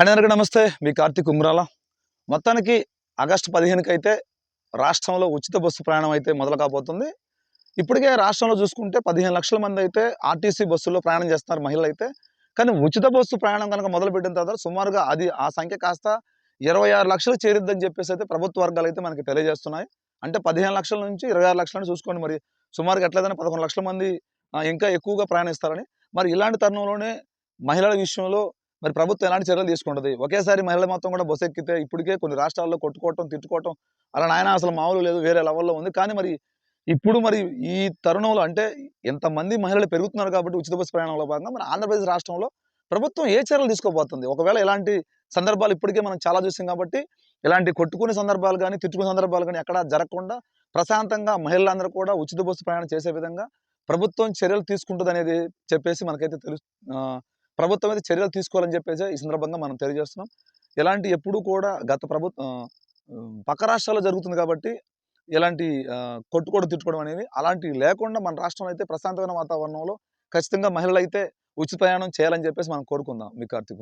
హండ్రెడ్కి నమస్తే మీ కార్తీక్ ఉమ్రాల. మొత్తానికి ఆగస్టు పదిహేనుకి అయితే రాష్ట్రంలో ఉచిత బస్సు ప్రయాణం అయితే మొదలు కాబోతుంది. ఇప్పటికే రాష్ట్రంలో చూసుకుంటే పదిహేను లక్షల మంది అయితే ఆర్టీసీ బస్సుల్లో ప్రయాణం చేస్తున్నారు మహిళలు అయితే కానీ ఉచిత బస్సు ప్రయాణం కనుక మొదలు పెట్టిన తర్వాత సుమారుగా అది ఆ సంఖ్య కాస్త ఇరవై ఆరు లక్షలు చేరిద్దని చెప్పేసి అయితే ప్రభుత్వ వర్గాలు అయితే మనకి తెలియజేస్తున్నాయి. అంటే పదిహేను లక్షల నుంచి ఇరవై ఆరు లక్షలని చూసుకోండి మరి. సుమారుగా ఎట్లయితే పదకొండు లక్షల మంది ఇంకా ఎక్కువగా ప్రయాణిస్తారని. మరి ఇలాంటి తరుణంలోనే మహిళల విషయంలో మరి ప్రభుత్వం ఎలాంటి చర్యలు తీసుకుంటుంది? ఒకేసారి మహిళల మొత్తం కూడా బస్సు ఎక్కితే ఇప్పటికే కొన్ని రాష్ట్రాల్లో కొట్టుకోవటం తిట్టుకోవటం అలా నాయన అసలు మామూలు లేదు వేరే లెవెల్లో ఉంది. కానీ మరి ఇప్పుడు మరి ఈ తరుణంలో అంటే ఎంతమంది మహిళలు పెరుగుతున్నారు కాబట్టి ఉచిత బస్సు ప్రయాణంలో భాగంగా మన ఆంధ్రప్రదేశ్ రాష్ట్రంలో ప్రభుత్వం ఏ చర్యలు తీసుకోబోతుంది? ఒకవేళ ఇలాంటి సందర్భాలు ఇప్పటికే మనం చాలా చూసాం కాబట్టి ఇలాంటి కొట్టుకునే సందర్భాలు కానీ తిట్టుకునే సందర్భాలు కానీ ఎక్కడ జరగకుండా ప్రశాంతంగా మహిళలందరూ కూడా ఉచిత బస్సు ప్రయాణం చేసే విధంగా ప్రభుత్వం చర్యలు తీసుకుంటుంది అనేది చెప్పేసి మనకైతే తెలుసు ప్రభుత్వం అయితే చర్యలు తీసుకోవాలని చెప్పేసి ఈ సందర్భంగా మనం తెలియజేస్తున్నాం. ఇలాంటి ఎప్పుడు కూడా గత ప్రభుత్వం పక్క రాష్ట్రాల్లో జరుగుతుంది కాబట్టి ఇలాంటి కొట్టుకోడు తిట్టుకోవడం అనేవి అలాంటివి లేకుండా మన రాష్ట్రంలో అయితే ప్రశాంతమైన వాతావరణంలో ఖచ్చితంగా మహిళలు అయితే ఉచిత ప్రయాణం చేయాలని చెప్పేసి మనం కోరుకుందాం. మీ కార్తీక్